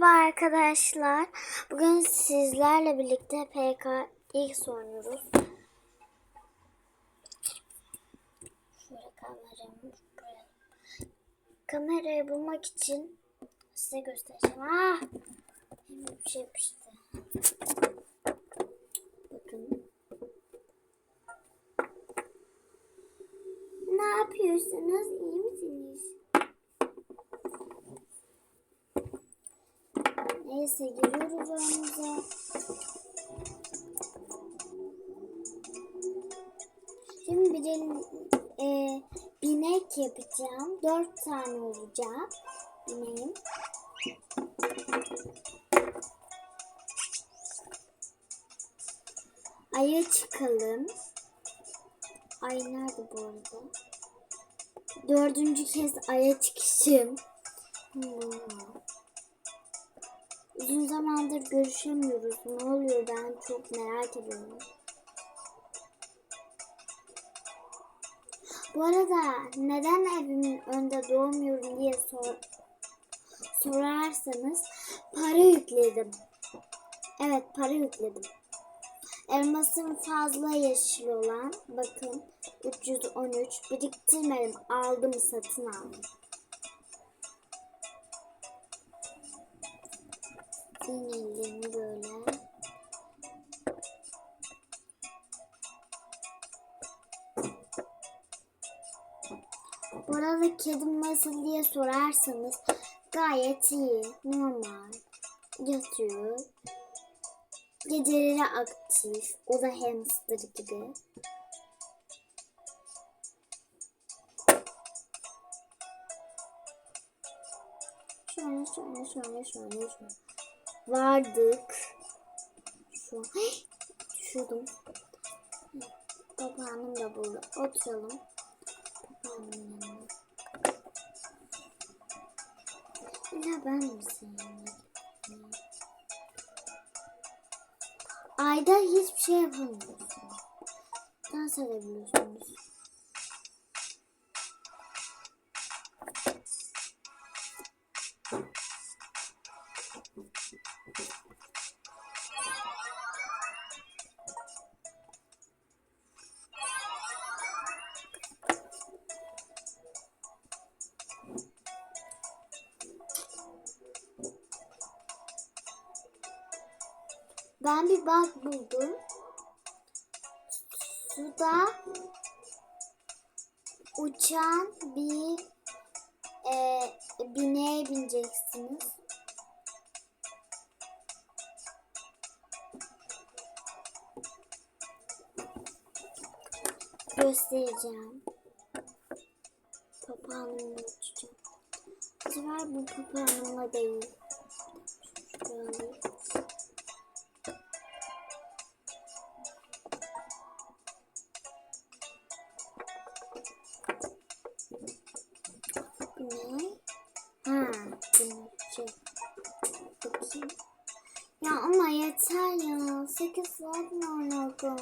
Merhaba arkadaşlar. Bugün sizlerle birlikte PKX oynuyoruz. Şöyle kameramı buraya. Kamerayı bulmak için size göstereceğim. Ah! Bir şey yapıştı. Bakın. Ne yapıyorsunuz? İyi misiniz? Neyse giriyoruz oyunumuza. Şimdi bir e, binek yapacağım. Dört tane olacak. Bineğim. Aya çıkalım. Ay nerede bu arada? Dördüncü kez aya çıkışım. Hmm. Uzun zamandır görüşemiyoruz. Ne oluyor ben çok merak ediyorum. Bu arada neden evimin önünde doğmuyorum diye sor sorarsanız para yükledim. Evet para yükledim. Elmasım fazla yeşil olan bakın 313 biriktirmedim aldım satın aldım. Sinirlerini böyle. Bu kedim nasıl diye sorarsanız gayet iyi, normal, yatıyor. Geceleri aktif, o da hamster gibi. Şöyle şöyle şöyle şöyle şöyle. Vardık. Şu an düşürdüm. Papağanım da burada. Oturalım. Papağanın yanına. Ya ben misin? Ayda hiçbir şey yapamıyorsunuz. Dans edebiliyorsunuz. Ben bir bug buldum. Suda uçan bir e, bineğe bineceksiniz. Göstereceğim. Papağanımla uçacağım. Bu sefer bu papağanımla değil. Şöyle. Saat mi oynadım?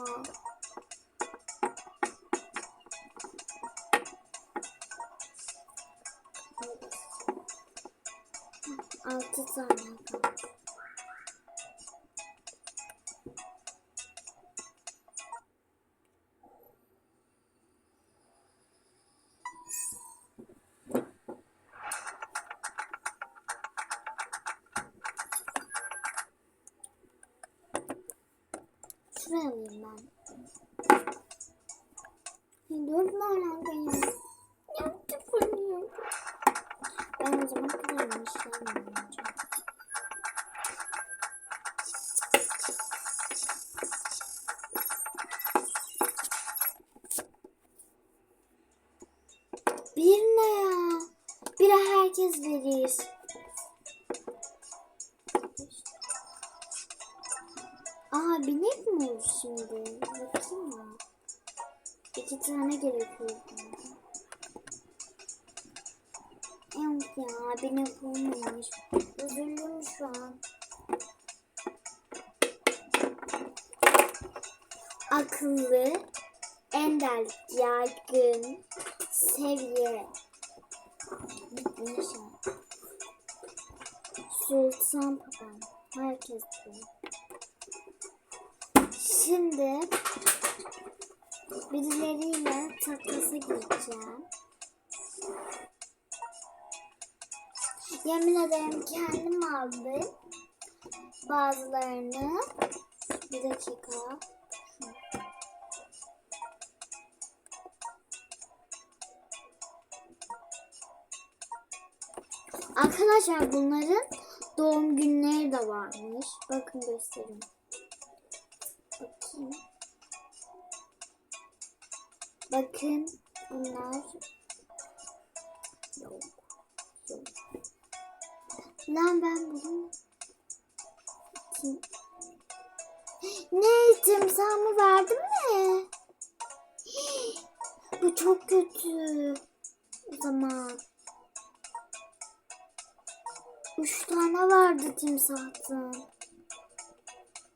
Altı tane kaldı. Şuraya alayım ben. Ya Dört mü alaka ya? Ya tıfırlıyorum. Ben o zaman kızarım işlem oynayacağım. Bir ne ya? Bire herkes verir. Aa binek mi oldu şimdi? Bakayım mı? İki tane gerekiyor. Yok ya binek olmamış. Üzüldüm şu an. Akıllı, ender, yaygın, seviye. Bitmiş. Sultan babam. Herkes biliyor. Şimdi birileriyle takasa gireceğim. Yemin ederim kendim aldım. Bazılarını. Bir dakika. Arkadaşlar bunların doğum günleri de varmış. Bakın göstereyim. Bakayım. Bakın bunlar yok. Yok. Lan ben bunu Kim? Ne timsahımı verdin mi? Bu çok kötü. O zaman. Üç tane vardı timsahtan.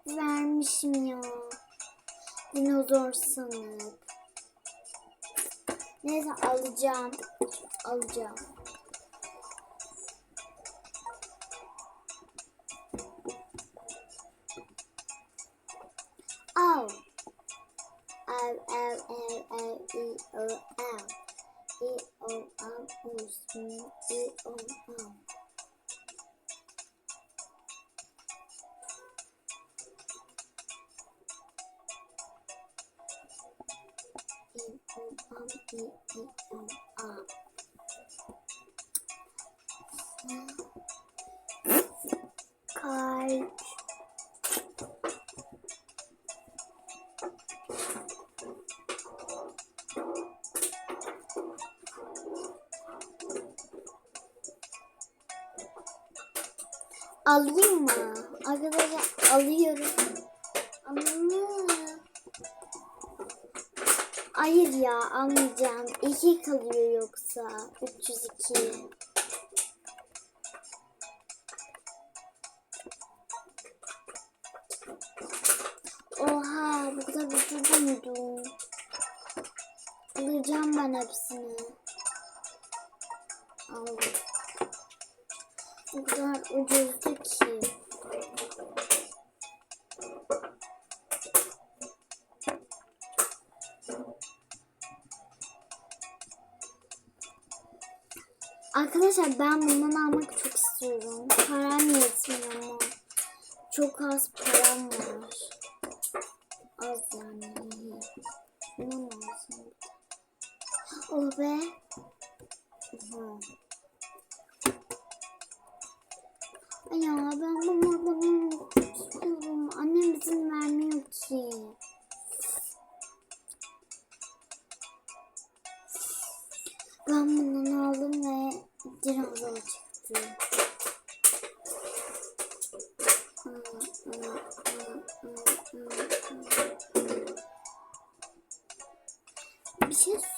Vermişim ya. Dinozor sanıp. Neyse alacağım. Alacağım. Kalp. Alayım mı? Arkadaşlar alıyorum. Ya almayacağım. İki kalıyor yoksa. 302. Oha bu kadar ucuz muydu? Alacağım ben hepsini. Aldım. Bu kadar ucuzdu ki. Arkadaşlar ben bundan almak çok istiyorum. Param yetmiyor ama. Çok az param var. Az yani. Ne olsun? Oh be.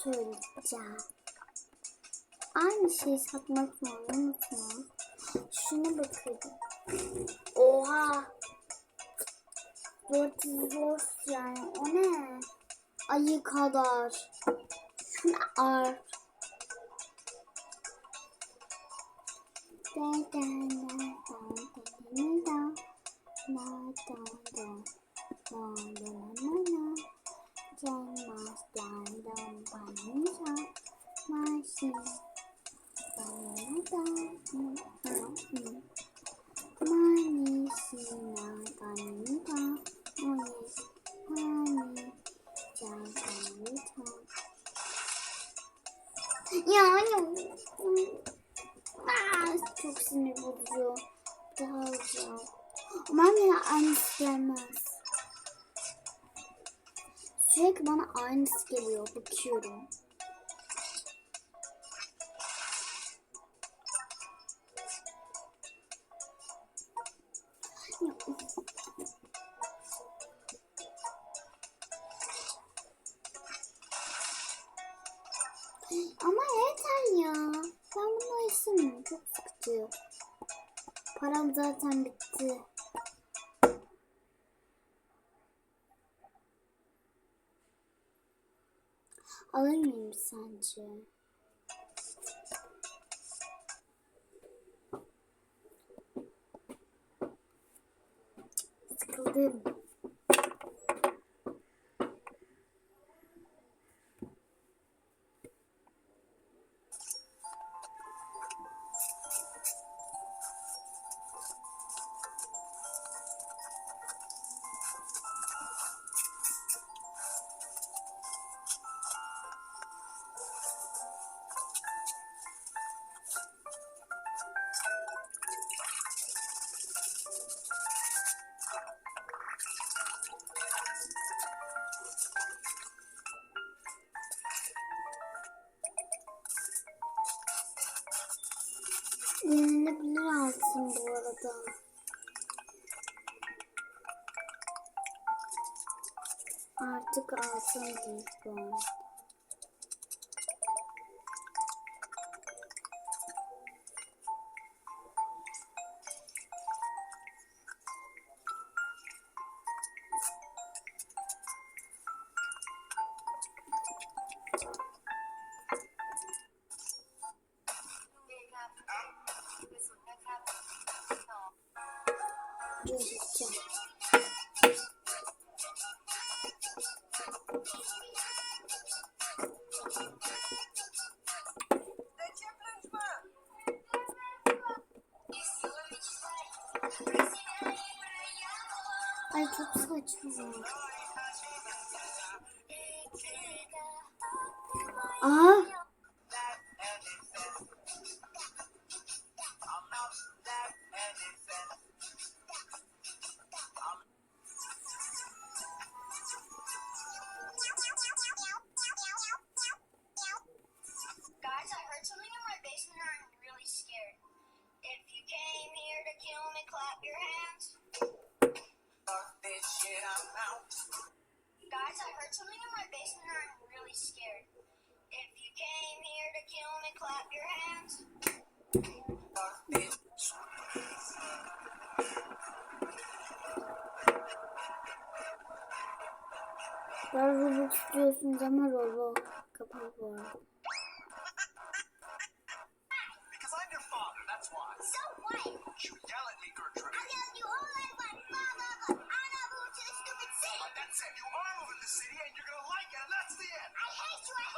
Söyleyeceğim. Aynı şeyi satmak mı unutma. Şuna bakın. Oha. Dört zor yani. O ne? Ayı kadar. Şuna ar. Da da da da da da da da da da da da da Gelmezden dön bana Maşiz Bana da Manisina Bana Sürekli bana aynısı geliyor. Bakıyorum. alır mıyım sence? Sıkıldım. Yenilebilir altın bu arada. Artık altın değil. Ay çok saçma. Aa, Guys, I heard something in my basement and I'm really scared. If you came here to kill me, clap your hands. ben Roblox diyorsunuz ama Roblox kapalı bu arada. Because I'm your father, that's why. So what? You yell at me, You are moving to the city and you're gonna like it, and that's the end. I hate you,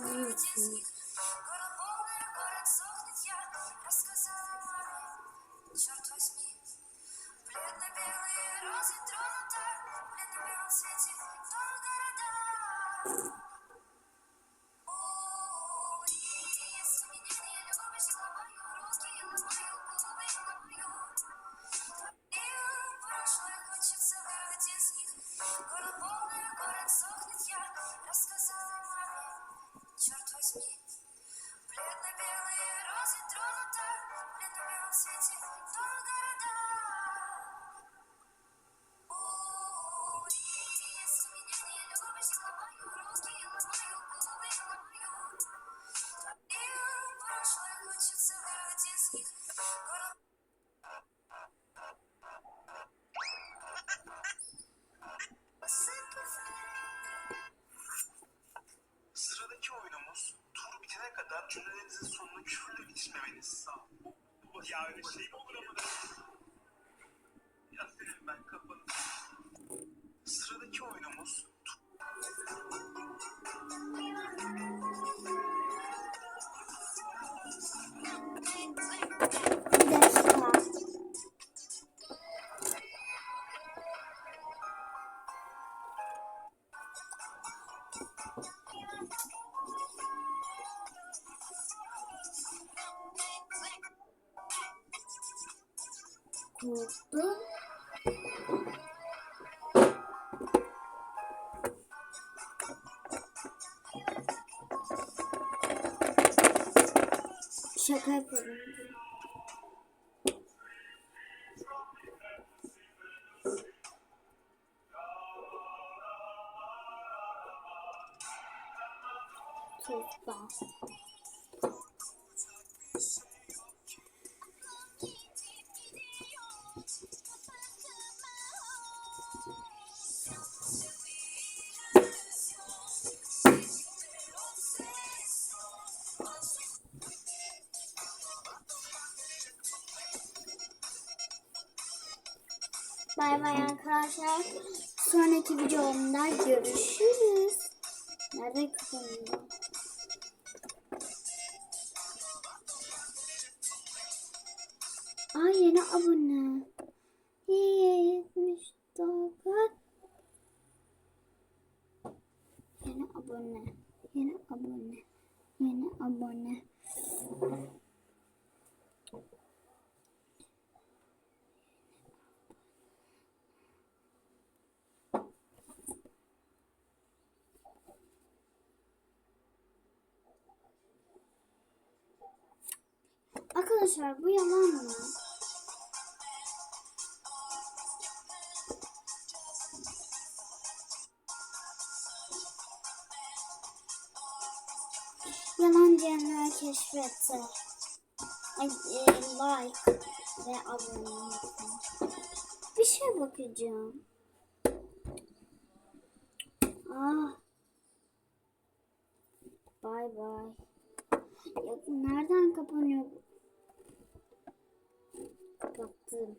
сидів Cümlenizin sonunu küfürle bitirmemeniz. Sağ ol. Bu Ya öyle şey mi Tuttu. Şaka yapıyorum. Tuttu. Yeni abone. İyi 79. Yeni abone. Yeni abone. Yeni abone. Arkadaşlar bu yalan mı? Diyenler keşfetse. E, like ve abone olun. Bir şey bakacağım. Ah. Bye. Ya, nereden kapanıyor? Kapattım.